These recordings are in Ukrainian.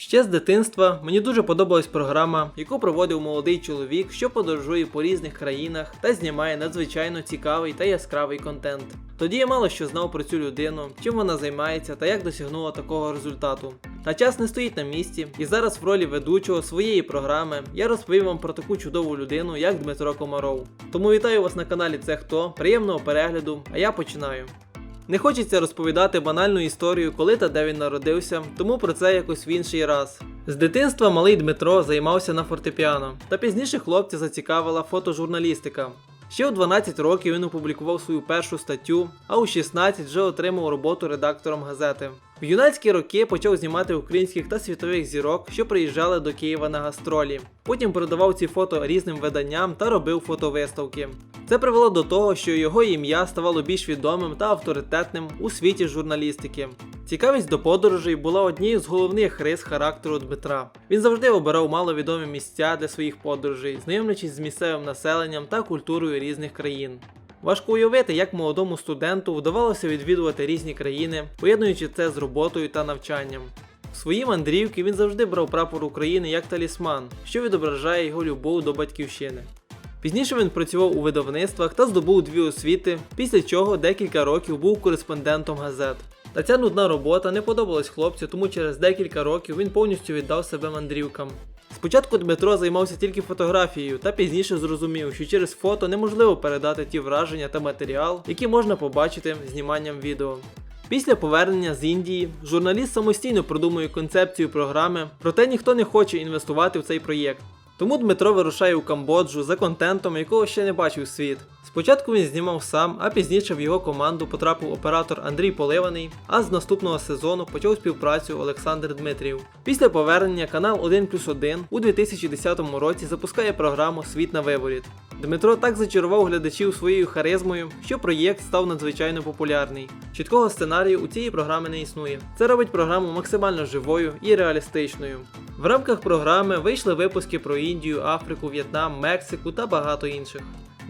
Ще з дитинства мені дуже подобалась програма, яку проводив молодий чоловік, що подорожує по різних країнах та знімає надзвичайно цікавий та яскравий контент. Тоді я мало що знав про цю людину, чим вона займається та як досягнула такого результату. Та час не стоїть на місці, і зараз в ролі ведучого своєї програми я розповім вам про таку чудову людину, як Дмитро Комаров. Тому вітаю вас на каналі Це Хто, приємного перегляду, а я починаю. Не хочеться розповідати банальну історію, коли та де він народився, тому про це якось в інший раз. З дитинства малий Дмитро займався на фортепіано, та пізніше хлопця зацікавила фотожурналістика. Ще у 12 років він опублікував свою першу статтю, а у 16 вже отримав роботу редактором газети. В юнацькі роки почав знімати українських та світових зірок, що приїжджали до Києва на гастролі. Потім продавав ці фото різним виданням та робив фотовиставки. Це привело до того, що його ім'я ставало більш відомим та авторитетним у світі журналістики. Цікавість до подорожей була однією з головних рис характеру Дмитра. Він завжди обирав маловідомі місця для своїх подорожей, знайомлячись з місцевим населенням та культурою різних країн. Важко уявити, як молодому студенту вдавалося відвідувати різні країни, поєднуючи це з роботою та навчанням. В свої мандрівки він завжди брав прапор України як талісман, що відображає його любов до батьківщини. Пізніше він працював у видавництвах та здобув дві освіти, після чого декілька років був кореспондентом газет. Та ця нудна робота не подобалась хлопцю, тому через декілька років він повністю віддав себе мандрівкам. Спочатку Дмитро займався тільки фотографією, та пізніше зрозумів, що через фото неможливо передати ті враження та матеріал, які можна побачити зніманням відео. Після повернення з Індії журналіст самостійно продумує концепцію програми, проте ніхто не хоче інвестувати в цей проєкт. Тому Дмитро вирушає у Камбоджу за контентом, якого ще не бачив світ. Спочатку він знімав сам, а пізніше в його команду потрапив оператор Андрій Поливаний, а з наступного сезону почав співпрацю Олександр Дмитрів. Після повернення канал 1 плюс 1 у 2010 році запускає програму Світ на виворіт. Дмитро так зачарував глядачів своєю харизмою, що проєкт став надзвичайно популярний. Чіткого сценарію у цієї програми не існує. Це робить програму максимально живою і реалістичною. В рамках програми вийшли випуски про Індію, Африку, В'єтнам, Мексику та багато інших.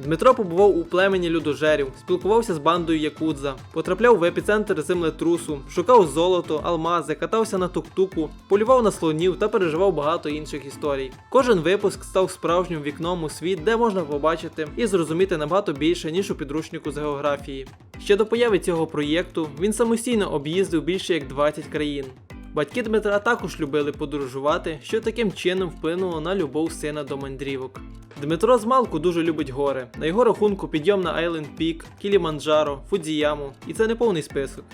Дмитро побував у племені людожерів, спілкувався з бандою Якудза, потрапляв в епіцентр землетрусу, шукав золото, алмази, катався на тук-туку, полював на слонів та переживав багато інших історій. Кожен випуск став справжнім вікном у світ, де можна побачити і зрозуміти набагато більше, ніж у підручнику з географії. Ще до появи цього проєкту він самостійно об'їздив більше як 20 країн. Батьки Дмитра також любили подорожувати, що таким чином вплинуло на любов сина до мандрівок. Дмитро з малку дуже любить гори. На його рахунку підйом на Айленд Пік, Кіліманджаро, Фудзіяму, і це не повний список.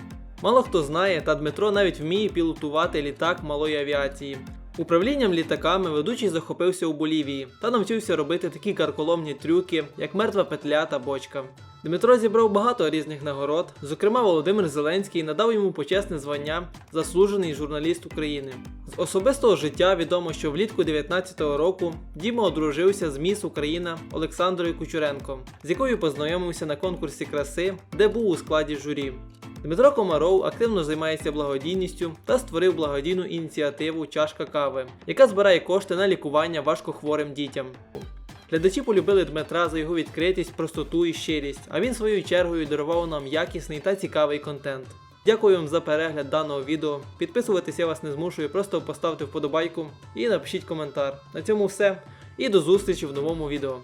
Мало хто знає, та Дмитро навіть вміє пілотувати літак малої авіації. Управлінням літаками ведучий захопився у Болівії та навчився робити такі карколомні трюки, як мертва петля та бочка. Дмитро зібрав багато різних нагород. Зокрема, Володимир Зеленський надав йому почесне звання Заслужений журналіст України. З особистого життя відомо, що влітку 19-го року Діма одружився з міс Україна Олександрою Кучуренко, з якою познайомився на конкурсі краси, де був у складі журі. Дмитро Комаров активно займається благодійністю та створив благодійну ініціативу Чашка кави, яка збирає кошти на лікування важкохворим дітям. Глядачі полюбили Дмитра за його відкритість, простоту і щирість, а він своєю чергою дарував нам якісний та цікавий контент. Дякую вам за перегляд даного відео. Підписуватися я вас не змушую, просто поставте вподобайку і напишіть коментар. На цьому все. І до зустрічі в новому відео.